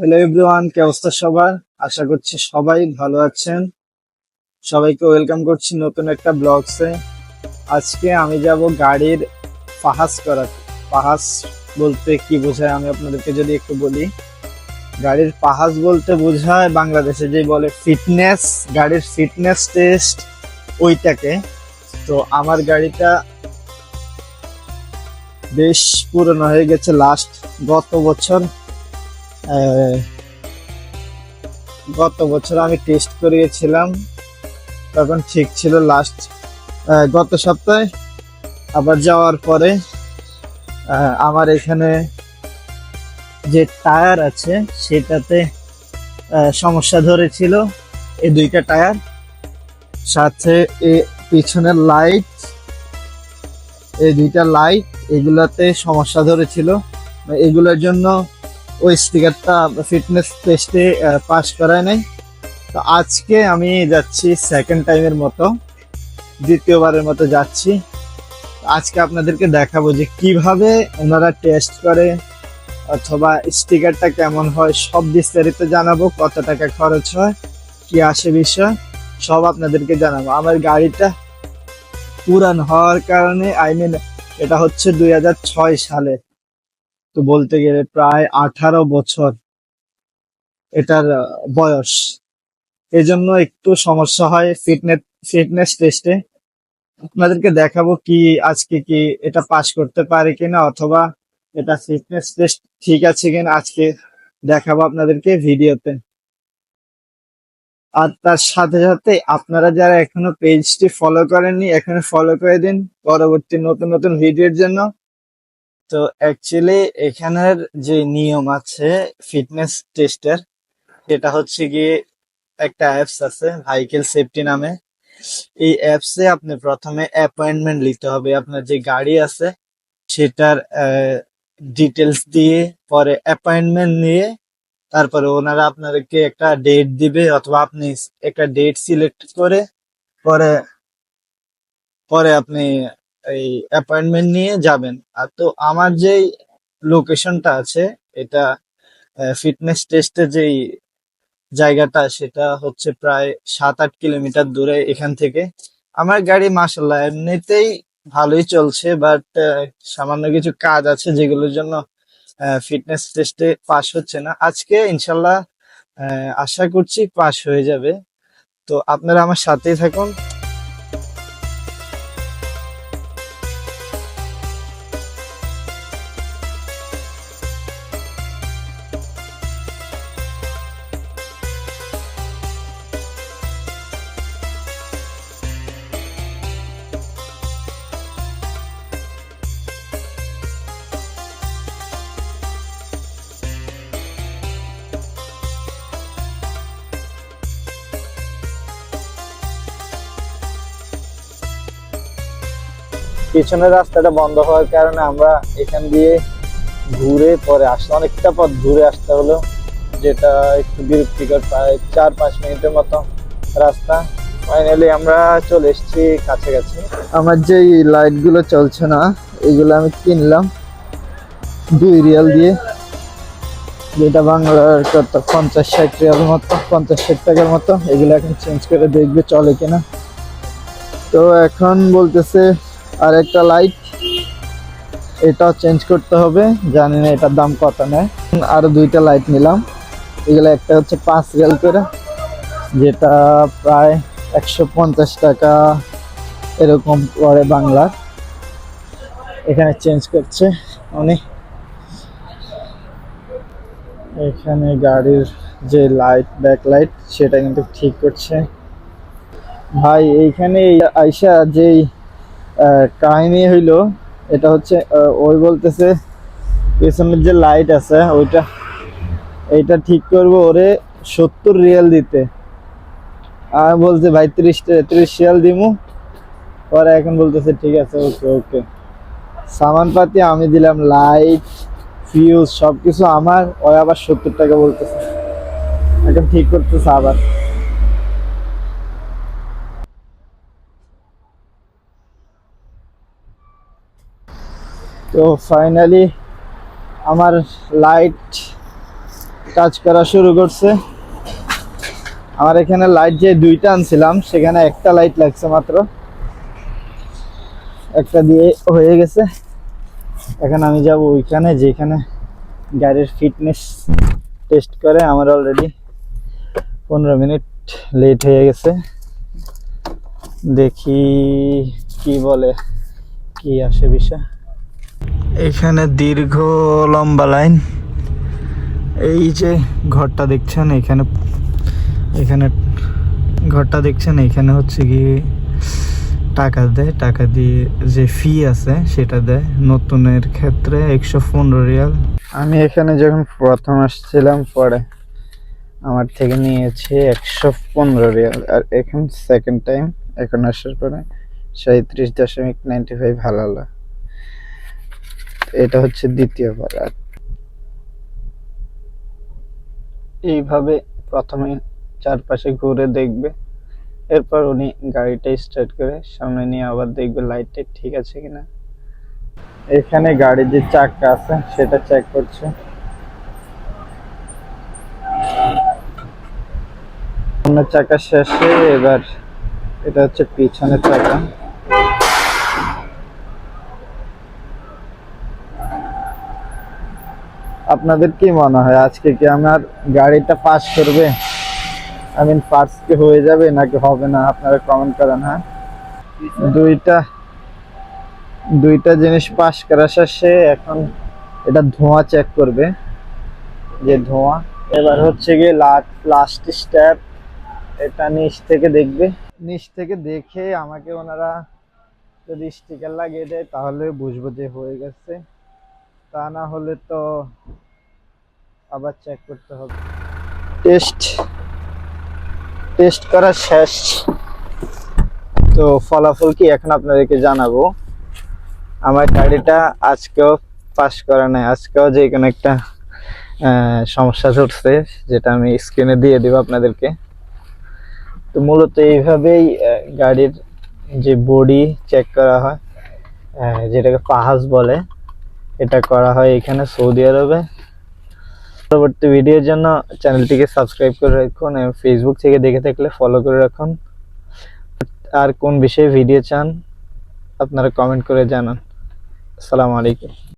Hello everyone কি অবস্থা সবার? আশা করছি সবাই ভালো আছেন। সবাইকে ওয়েলকাম করছি নতুন একটা ব্লগসে আজকে আমি যাব গাড়ির পাহাস করাতে। পাহাস বলতে কি বোঝায় আমি আপনাদেরকে যদি একটু বলি। গাড়ির পাহাস বলতে বোঝায় বাংলাদেশে যে বলে ফিটনেস গাড়ির ফিটনেস টেস্ট ওইটাকে। তো আমার গাড়িটা বেশ পুরনো হয়ে গেছে লাস্ট গত বছর। গত বছর আমি টেস্ট করিয়েছিলাম তখন ঠিক ছিল লাস্ট গত সপ্তাহে। আবার যাওয়ার পরে আমার এখানে যে টায়ার আছে, সেটাতে সমস্যা ধরেছিল। এই দুইটা টায়ার সাথে এ পিছনের লাইট এই দুইটা লাইট এগুলাতে সমস্যা ধরেছিল। এগুলোর জন্য ওই স্টিকারটা ফিটনেস টেস্টে পাস করায় নাই। তো আজকে আমি যাচ্ছি সেকেন্ড টাইমের মতো, দ্বিতীয়বারের মতো যাচ্ছি। আজকে আপনাদেরকে দেখাবো যে কীভাবে ওনারা টেস্ট করে, অথবা স্টিকারটা কেমন হয়, সব বিস্তারিত জানাব, কত টাকা খরচ হয়, কি আসে বিষয়, সব আপনাদেরকে জানাব। আমার গাড়িটা পুরান হওয়ার কারণে আই মিন এটা হচ্ছে দু হাজার ছয় সালে। তো বলতে গেলে প্রায় আঠারো বছর এটার বয়স। এজন্য একটু সমস্যা হয় ফিটনেস ফিটনেস টেস্টে। আপনাদেরকে দেখাবো কি, আজকে কি এটা পাস করতে পারে কিনা অথবা এটা ফিটনেস টেস্ট ঠিক আছে কিনা আজকে দেখাবো আপনাদেরকে ভিডিওতে। আর তার সাথে সাথে আপনারা যারা এখনও পেজটি ফলো করেননি, এখানে ফলো করে দিন। পরবর্তী নতুন নতুন ভিডিওর জন্য। তো অ্যাকচুয়ালি এখানের যে নিয়ম আছে ফিটনেস টেস্টের সেটা হচ্ছে গিয়ে একটা অ্যাপস আছে ভাইকেল সেফটি নামে। এই অ্যাপসে আপনি প্রথমে অ্যাপয়েন্টমেন্ট নিতে হবে। আপনার যে গাড়ি আছে, সেটার ডিটেলস দিয়ে, পরে অ্যাপয়েন্টমেন্ট নিয়ে, তারপরে ওনারা আপনাদেরকে একটা ডেট দিবে, অথবা আপনি একটা ডেট সিলেক্ট করে, পরে পরে আপনি এই অ্যাপয়েন্টমেন্ট নিয়ে যাবেন। আর তো আমার যেই লোকেশনটা আছে, এটা ফিটনেস টেস্টের যেই জায়গাটা, সেটা হচ্ছে প্রায় সাত আট কিলোমিটার দূরে এখান থেকে। আমার গাড়ি মাসাল্লাহ এমনিতেই ভালোই চলছে বাট সামান্য কিছু কাজ আছে যেগুলোর জন্য ফিটনেস টেস্টে পাস হচ্ছে না। আজকে ইনশাল্লাহ আশা করছি পাস হয়ে যাবে। তো আপনারা আমার সাথেই থাকুন। পিছনের রাস্তাটা বন্ধ হওয়ার কারণে আমরা এখান দিয়ে ঘুরে পরে আসতে অনেকটা পথ ঘুরে আসতে হলো, যেটা একটু বিরক্তিকর, প্রায় চার পাঁচ মিনিটের মতো রাস্তা। ফাইনালি আমরা চলে এসেছি কাছাকাছি। আমার যে লাইটগুলো চলছে না, এগুলো আমি কিনলাম দুই রিয়াল দিয়ে। যেটা বাংলার কত, পঞ্চাশ ষাট রিয়াল মতো, পঞ্চাশ ষাট টাকার মতো। এগুলো এখন চেঞ্জ করে দেখবে চলে কিনা। তো এখন বলতেছে আর একটা লাইট এটাও চেঞ্জ করতে হবে, জানি না এটার দাম কত নেয়। আরও দুইটা লাইট নিলাম। এগুলো একটা হচ্ছে পাঁচ রিয়াল করে, যেটা প্রায় একশো পঞ্চাশ টাকা এরকম পড়ে বাংলার। এখানে চেঞ্জ করছে অনেক এখানে গাড়ির যে লাইট ব্যাক লাইট সেটা কিন্তু ঠিক করছে। ভাই, এইখানে আইসা যেই কাহিনী হইল, এটা হচ্ছে ওই বলতেছে, পেছনের যে লাইট আছে, ওইটা, এইটা ঠিক করব ওরে সত্তর রিয়াল দিতে। আর বলছে, ভাই, ত্রিশ ত্রিশ রিয়াল দিমু। পরে এখন বলতেছে, ঠিক আছে, ওকে ওকে। সামান পাতি আমি দিলাম লাইট ফিউজ সবকিছু আমার, ওই আবার সত্তর টাকা বলতেছে। এখন ঠিক করতেছে আবার। তো ফাইনালি আমার লাইট কাজ করা শুরু করছে। আমার এখানে লাইট যে দুইটা আনছিলাম, সেখানে একটা লাইট লাগছে মাত্র। একটা দিয়ে হয়ে গেছে। এখন আমি যাব ওইখানে, যেখানে গাড়ির ফিটনেস টেস্ট করে। আমার অলরেডি পনেরো মিনিট লেট হয়ে গেছে। দেখি কি বলে, কি আসে বিষয়। এখানে দীর্ঘ লম্বা লাইন। এই যে ঘরটা দেখছেন, এখানে এখানে ঘরটা দেখছেন, এখানে হচ্ছে কি টাকা দেয়। টাকা দিয়ে যে ফি আছে, সেটা দেয়। নতুনের ক্ষেত্রে একশো পনেরো রিয়াল। আমি এখানে যখন প্রথম আসছিলাম, পরে আমার থেকে নিয়েছে একশো পনেরো রিয়াল। আর এখন সেকেন্ড টাইম এখন আসার পরে সাঁত্রিশ দশমিক নাইনটি ফাইভ হালালা। এটা হচ্ছে দ্বিতীয়বার আর এইভাবে প্রথমে চারপাশে ঘুরে দেখবে। এরপর উনি গাড়িটা স্টার্ট করে সামনে নিয়ে আবার দেখবে লাইটটা ঠিক আছে কিনা। এখানে গাড়ির যে চাকা আছে, সেটা চেক করছে। সামনের চাকা শেষে এবার এটা হচ্ছে পিছনের চাকা। আপনাদের কি মনে হয় আজকে কি আমার গাড়িটা পাস করবে? আই মিন পাস কি হয়ে যাবে নাকি হবে না? আপনারা কমেন্ট করেন হ্যাঁ? দুইটা দুইটা জিনিস পাস করা শেষে এখন এটা ধোঁয়া চেক করবে। যে ধোঁয়া, এবার হচ্ছে গিয়ে লাস্ট স্টেপ এটা নিচ থেকে দেখবে। নিচ থেকে দেখে আমাকে ওনারা যদি স্টিকার লাগিয়ে দেয়, তাহলে বুঝব যে হয়ে গেছে। তা না হলে তো আবার চেক করতে হবে। টেস্ট টেস্ট করা শেষ। তো ফলাফল কি এখন আপনাদেরকে জানাব। আমার গাড়িটা আজকেও পাস করা নাই। আজকেও যে কোনো একটা সমস্যা চলছে যেটা আমি স্ক্রিনে দিয়ে দেবো আপনাদেরকে। তো মূলত এইভাবেই গাড়ির যে বডি চেক করা হয় যেটাকে পাহাজ বলে এটা করা হয় এখানে সৌদি আরবে। পরবর্তী ভিডিওর জন্য চ্যানেলটিকে সাবস্ক্রাইব করে রাখুন এবং ফেসবুক থেকে দেখে থাকলে ফলো করে রাখুন। আর কোন বিষয়ে ভিডিও চান, আপনারা কমেন্ট করে জানান। আসসালামু আলাইকুম।